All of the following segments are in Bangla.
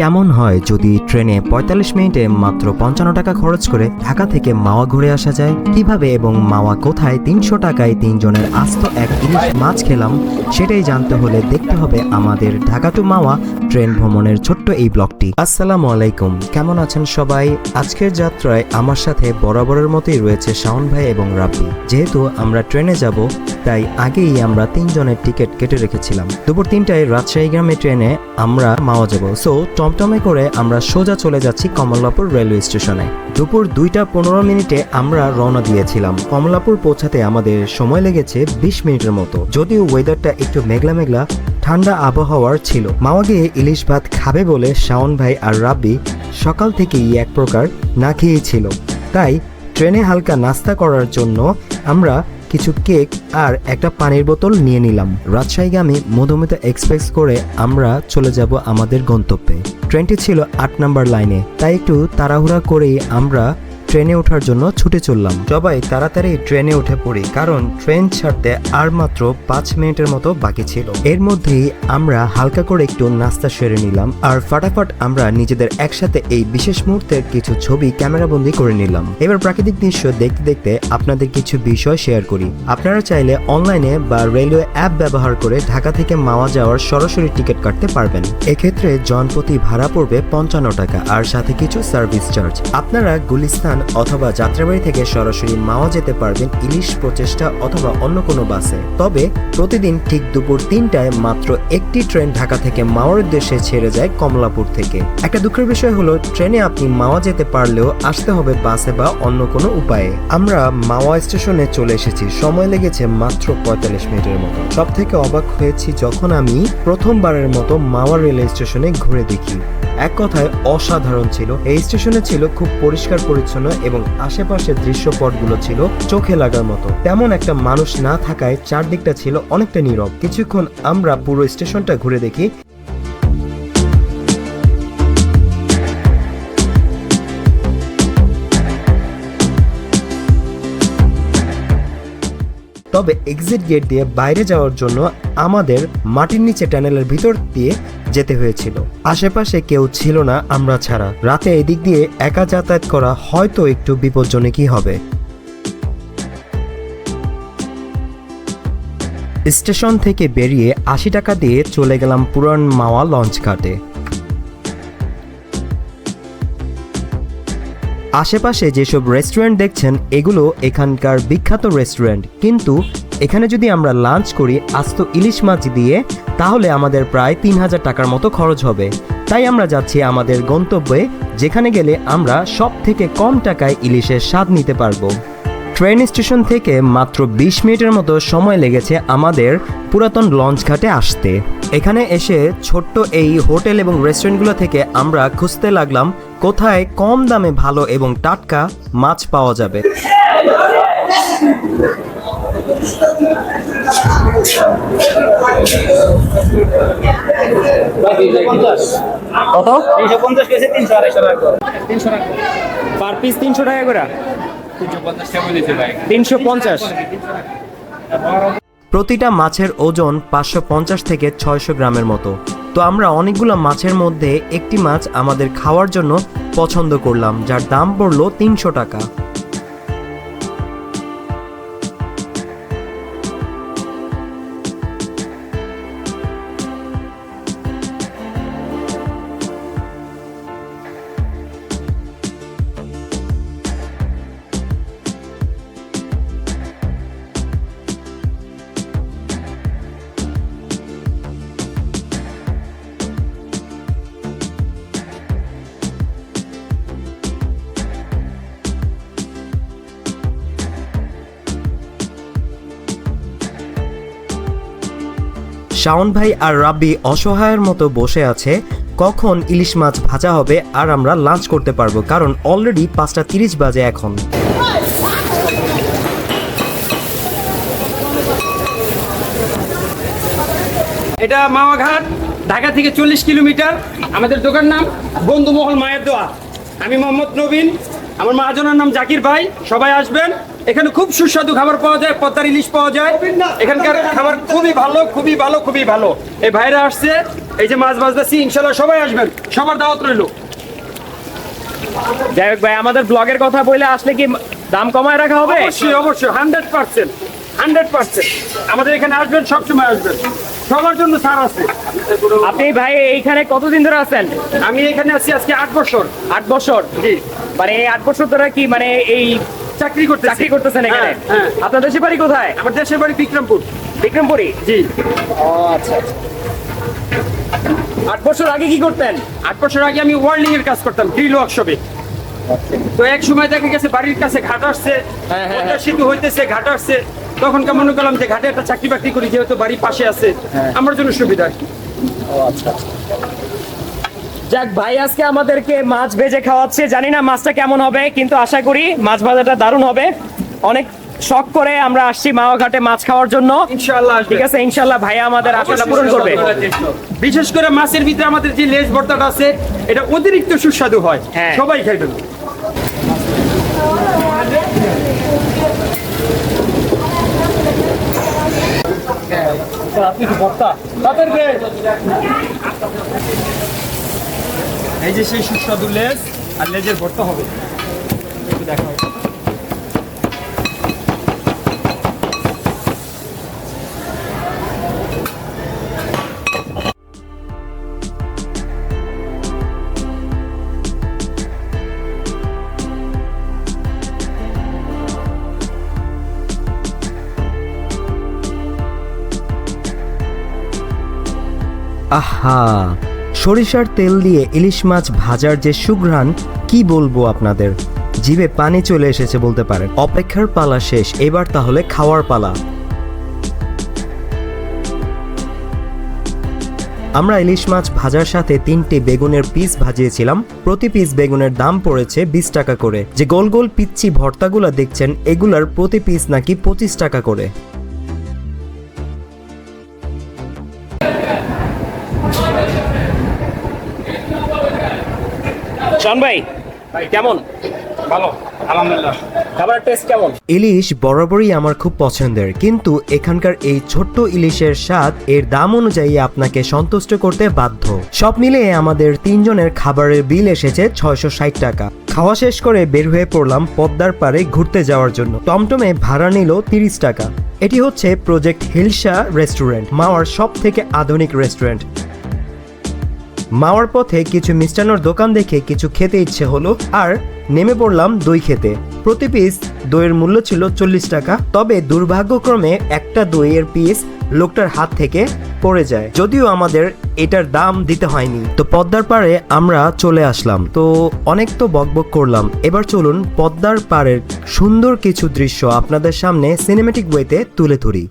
কেমন হয় যদি ট্রেনে ৪৫ মিনিটে মাত্র পঞ্চান্ন টাকা খরচ করে ঢাকা থেকে মাওয়া ঘুরে আসা যায়? কীভাবে এবং মাওয়া কোথায় তিনশো টাকায় তিনজনের আস্ত এক ইলিশ মাছ খেলাম, সেটাই জানতে হলে দেখতে হবে আমাদের ঢাকা টু মাওয়া ট্রেন ভ্রমণের ছোট্ট এই ব্লগটি। আসসালামু আলাইকুম। কেমন আছেন সবাই? আজকের যাত্রায় আমার সাথে বরাবরের মতোই রয়েছে শাওন ভাই এবং রাব্বি। যেহেতু আমরা ট্রেনে যাব, তাই আগেই আমরা তিনজনের টিকিট কেটে রেখেছিলাম। দুপুর তিনটায় রাজশাহী গ্রামে ট্রেনে আমরা মাওয়া যাব। সো, টমটমে করে আমরা সোজা চলে যাচ্ছি কমলাপুর রেলওয়ে স্টেশনে। দুপুর দুইটা পনেরো মিনিটে আমরা রওনা দিয়েছিলাম। কমলাপুর পৌঁছাতে আমাদের সময় লেগেছে বিশ মিনিটের মতো। যদিও ওয়েদারটা একটু মেঘলা মেঘলা ঠান্ডা আবহাওয়ার ছিল। মাওয়া গিয়ে ইলিশ ভাত খাবে বলে শাওন ভাই আর রাব্বি সকাল থেকেই এক প্রকার না খেয়েছিল। তাই ট্রেনে হালকা নাস্তা করার জন্য আমরা কিছু কেক আর একটা পানির বোতল নিয়ে নিলাম। রাজশাহীগামী মধুমিতা এক্সপ্রেস করে আমরা চলে যাব আমাদের গন্তব্যে। ট্রেনটি ছিল আট নাম্বার লাইনে, তাই একটু তাড়াহুড়া করেই আমরা ট্রেনে ওঠার জন্য ছুটে চললাম। সবাই তাড়াতাড়ি ট্রেনে উঠে পড়ি, কারণ ট্রেন ছাড়তে আর মাত্র পাঁচ মিনিটের মতো বাকি ছিল। এর মধ্যেই আমরা হালকা করে একটু নাস্তা সেরে নিলাম আর ফাটাফাট আমরা নিজেদের একসাথে এই বিশেষ মুহূর্তের কিছু ছবি ক্যামেরাবন্দি করে নিলাম। এবার প্রাকৃতিক দৃশ্য দেখতে দেখতে আপনাদের কিছু বিষয় শেয়ার করি। আপনারা চাইলে অনলাইনে বা রেলওয়ে অ্যাপ ব্যবহার করে ঢাকা থেকে মাওয়া যাওয়ার সরাসরি টিকিট কাটতে পারবেন। এক্ষেত্রে জনপ্রতি ভাড়া পড়বে পঞ্চান্ন টাকা আর সাথে কিছু সার্ভিস চার্জ। আপনারা গুলিস্তান অথবা যাত্রাবাড়ি থেকে সরাসরি মাওয়া যেতে পারবেন ইলিশ প্রচেষ্টা অথবা অন্য কোনো বাসে। তবে প্রতিদিন ঠিক দুপুর তিনটায় মাত্র একটি ট্রেন ঢাকা থেকে মাওয়ার উদ্দেশ্যে ছেড়ে যায় কমলাপুর থেকে। একটা দুঃখের বিষয় হলো, ট্রেনে আপনি মাওয়া যেতে পারলেও আসতে হবে বাসে বা অন্য কোনো উপায়ে। আমরা মাওয়া স্টেশনে চলে এসেছি, সময় লেগেছে মাত্র পঁয়তাল্লিশ মিনিটের মতো। সব থেকে অবাক হয়েছি যখন আমি প্রথমবারের মতো মাওয়া রেল স্টেশনে ঘুরে দেখি। এক কথায় অসাধারণ ছিল। এই স্টেশনে ছিল খুব পরিষ্কার, পরিচ্ছন্ন এবং আশেপাশের দৃশ্যপটগুলো ছিল চোখে লাগার মতো। তেমন একটা মানুষ না থাকায় চারদিকটা ছিল অনেকটা নীরব। কিছুক্ষণ আমরা পুরো স্টেশনটা ঘুরে দেখি। তবে এক্সিট গেট দিয়ে বাইরে যাওয়ার জন্য আমাদের মাটির নিচে টানেলের ভিতর দিয়ে যেতে হয়েছিল। আশেপাশে কেউ ছিল না আমরা ছাড়া। রাতে এদিক দিয়ে একা যাতায়াত করা হয়তো একটু বিপজ্জনকই হবে। স্টেশন থেকে বেরিয়ে আশি টাকা দিয়ে চলে গেলাম পুরান মাওয়া লঞ্চ ঘাটে আশেপাশে যেসব রেস্টুরেন্ট দেখছেন, এগুলো এখানকার বিখ্যাত রেস্টুরেন্ট কিন্তু এখানে যদি আমরা লাঞ্চ করি, আস্ত ইলিশ মাছ দিয়ে, তাহলে আমাদের প্রায় তিন হাজার টাকার মতো খরচ হবে। তাই আমরা যাচ্ছি আমাদের গন্তব্যে, যেখানে গেলে আমরা সব থেকে কম টাকায় ইলিশের স্বাদ নিতে পারব। ট্রেন স্টেশন থেকে মাত্র বিশ মিনিটের মতো সময় লেগেছে আমাদের পুরাতন লঞ্চ ঘাটে আসতে। এখানে এসে ছোট্ট এই হোটেল এবং রেস্টুরেন্টগুলো থেকে আমরা খুঁজতে লাগলাম কোথায় কম দামে ভালো এবং টাটকা মাছ পাওয়া যাবে? কত? তিনশো পঞ্চাশ কেজি তিনশো আড়াইশো টাকা তিনশো টাকা পার পিস তিনশো টাকা করে? তিনশো পঞ্চাশ টাকা দিতে ভাই। তিনশো পঞ্চাশ। প্রতিটা মাছের ওজন পাঁচশো পঞ্চাশ থেকে ছয়শো গ্রামের মতো। তো আমরা অনেকগুলো মাছের মধ্যে একটি মাছ আমাদের খাওয়ার জন্য পছন্দ করলাম, যার দাম পড়ল তিনশো টাকা। শাওন ভাই আর রাব্বি অসহায়ের মতো বসে আছে, কখন ইলিশ মাছ ভাজা হবে আর আমরা লাঞ্চ করতে পারব, কারণ অলরেডি পাঁচটা তিরিশ বাজে এখন। এটা মাওয়াঘাট ঢাকা থেকে চল্লিশ কিলোমিটার। আমাদের দোকান নাম বন্ধুমহল মায়ের দোয়া। আমি মোহাম্মদ নবীন, আমার মহাজনের নাম জাকির ভাই, সবাই আসবেন। এখানে খুব সুস্বাদু খাবার পাওয়া যায় পদ্মার ইলিশ পাওয়া যায়। এখানকার খাবার খুবই ভালো খুবই ভালো খুবই ভালো। এই ভাইরা আসছে এই যে মাছ বাজতেছি ইনশাল্লাহ সবাই আসবেন। সবার দাওয়াত রইল। যাই হোক ভাই আমাদের ব্লগের কথা বলে আসলে কি দাম কমায় রাখা হবে? অবশ্যই অবশ্যই হান্ড্রেড পার্সেন্ট হান্ড্রেড পার্সেন্ট আমাদের এখানে আসবেন সবসময় আসবেন। সবার জন্য ছাড় আছে। আপনি ভাই এইখানে কতদিন ধরে আছেন? আমি এখানে আছি আজকে আট বছর। আট বছর? জি। মানে এই আট বছর ধরে কি মানে এই চাকরি করতে চাকরি করতেছেন এখানে। হ্যাঁ, হ্যাঁ। আপনার দেশের বাড়ি কোথায়? আমার দেশের বাড়ি বিক্রমপুর। বিক্রমপুরি জি। আট বছর আগে কি করতেন? আট বছর আগে আমি ওয়ার্ল্ডিং এর কাজ করতাম ড্রিল ওয়ার্কশপে। তো এক সময় দেখা গেছে বাড়ির কাছে ঘাট আসছে হ্যাঁ, হ্যাঁ, সেতু হইতেছে ঘাট আসছে। তখন কেমন মনে করলাম যে ঘাটে একটা চাকরি বাকরি করি যেহেতু বাড়ি পাশে আছে। আমার জন্য সুবিধা আর কি। যাক ভাই আজকে আমাদেরকে মাছ ভেজে খাওয়াচ্ছে। জানি না মাছটা কেমন হবে কিন্তু আশা করি মাছ ভাজাটা দারুণ হবে। অনেক শখ করে আমরা আসছি মাওয়া ঘাটে মাছ খাওয়ার জন্য। ইনশাআল্লাহ ঠিক আছে ইনশাল্লাহ ভাইয়া আমাদের আশাটা পূরণ করবে। বিশেষ করে মাছের ভিতরে আমাদের যে লেজ ভর্তাটা আছে এটা অতিরিক্ত সুস্বাদু হয়। হ্যাঁ। সবাই খাইবেন এই যে সেই সুস্বাদু লেজ আর লেজের ভর্তা হবে একটু দেখাও। আহা সরিষার তেল দিয়ে ইলিশ মাছ ভাজার যে সুঘ্রাণ, কি বলব আপনাদের? জিভে পানি চলে এসেছে বলতে পারেন। অপেক্ষার পালা শেষ, এবার তাহলে খাওয়ার পালা। আমরা ইলিশ মাছ ভাজার সাথে তিনটি বেগুনের পিস ভাজিয়েছিলাম। প্রতি পিস বেগুনের দাম পড়েছে বিশ টাকা করে। যে গোল গোল পিচ্ছি ভর্তাগুলো দেখছেন, এগুলার প্রতি পিস নাকি পঁচিশ টাকা করে। শোন ভাই কেমন? ভালো আলহামদুলিল্লাহ। খাবারের টেস্ট কেমন? ইলিশ বরাবরই আমার খুব পছন্দের কিন্তু এখানকার এই ছোট্ট ইলিশের স্বাদ এর দাম অনুযায়ী আপনাকে সন্তুষ্ট করতে বাধ্য। সব মিলিয়ে আমাদের তিনজনের খাবারের বিল এসেছে ছয়শো ষাট টাকা। খাওয়া শেষ করে বের হয়ে পড়লাম পদ্মার পাড়ে ঘুরতে যাওয়ার জন্য। টমটমে ভাড়া নিল তিরিশ টাকা। এটি হচ্ছে প্রজেক্ট হিলসা রেস্টুরেন্ট মাওয়ার সব থেকে আধুনিক রেস্টুরেন্ট। মাওয়ার পথে কিছু মিষ্টান্নর দোকান দেখে কিছু খেতে ইচ্ছে হলো, আর নেমে পড়লাম দই খেতে। প্রতি পিস দইয়ের মূল্য ছিল চল্লিশ টাকা, তবে দুর্ভাগ্যক্রমে একটা দইয়ের পিস লোকটার হাত থেকে পড়ে যায়। যদিও আমাদের এটার দাম দিতে হয়নি। তো পদ্মার পাড়ে আমরা চলে আসলাম। তো অনেক তো বকবক করলাম। এবার চলুন পদ্মার পাড়ের সুন্দর কিছু দৃশ্য আপনাদের সামনে সিনেমেটিক ওয়েতে তুলে ধরি।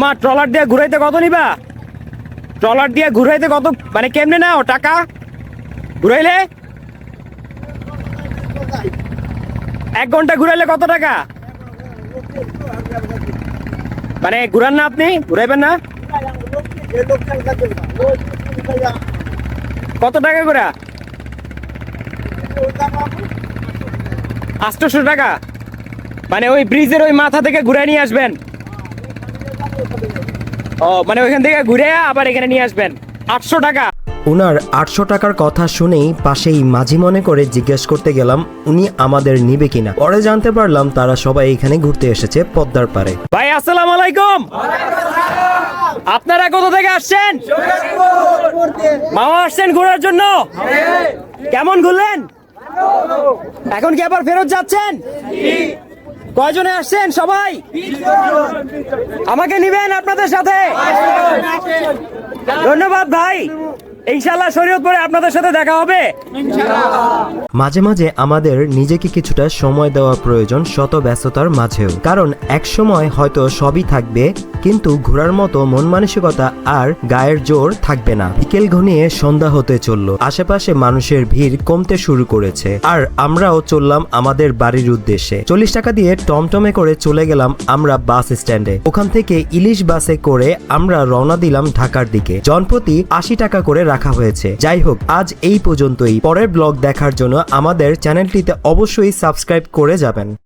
মামা ট্রলার দিয়ে ঘুরাইতে কত নিবা? ট্রলার দিয়ে ঘুরাইতে কত মানে কেমনে নাও টাকা? ঘুরাইলে? এক ঘণ্টা ঘুরাইলে কত টাকা? মানে ঘুরান না আপনি, ঘুরাইবেন না? কত টাকা ঘুরা? আটশোশো টাকা। মানে ওই ব্রিজের ওই মাথা থেকে ঘুরে নিয়ে আসবেন। ও মানে ওইখান থেকে ঘুরে আবার এখানে নিয়ে আসবেন। আটশো টাকা। উনার আটশো টাকার কথা শুনেই পাশেই মাঝি মনে করে জিজ্ঞেস করতে গেলাম উনি আমাদের নিবে কিনা। পরে জানতে পারলাম তারা সবাই এখানে ঘুরতে এসেছে পদ্মার পারে ভাই আসসালামু আলাইকুম। আপনারা কোথা থেকে আসছেন? মামা আসছেন ঘোরার জন্য? কেমন ঘুরলেন? এখন কি আবার ফেরত যাচ্ছেন? কয়জনে আসছেন সবাই? আমাকে নিবেন আপনাদের সাথে। ধন্যবাদ ভাই। শরীয়তপুরে আপনাদের সাথে দেখা হবে। মাঝে মাঝে আমাদের নিজেকে কিছুটা সময় দেওয়া প্রয়োজন শত ব্যস্ততার মাঝেও। কারণ এক সময় হয়তো সবই থাকবে, কিন্তু ঘোরার মতো মন মানসিকতা আর গায়ের জোর থাকবে না। বিকেল ঘনিয়ে সন্ধ্যা হতে চলল। আশেপাশে মানুষের ভিড় কমতে শুরু করেছে। আর আমরাও চললাম আমাদের বাড়ির উদ্দেশ্যে। চল্লিশ টাকা দিয়ে টমটমে করে চলে গেলাম আমরা বাস স্ট্যান্ডে। ওখান থেকে ইলিশ বাসে করে আমরা রওনা দিলাম ঢাকার দিকে। জনপ্রতি আশি টাকা করে রাখা হয়েছে। যাই হোক আজ এই পর্যন্তই। পরের ব্লগ দেখার জন্য আমাদের চ্যানেলটিতে অবশ্যই সাবস্ক্রাইব করে যাবেন।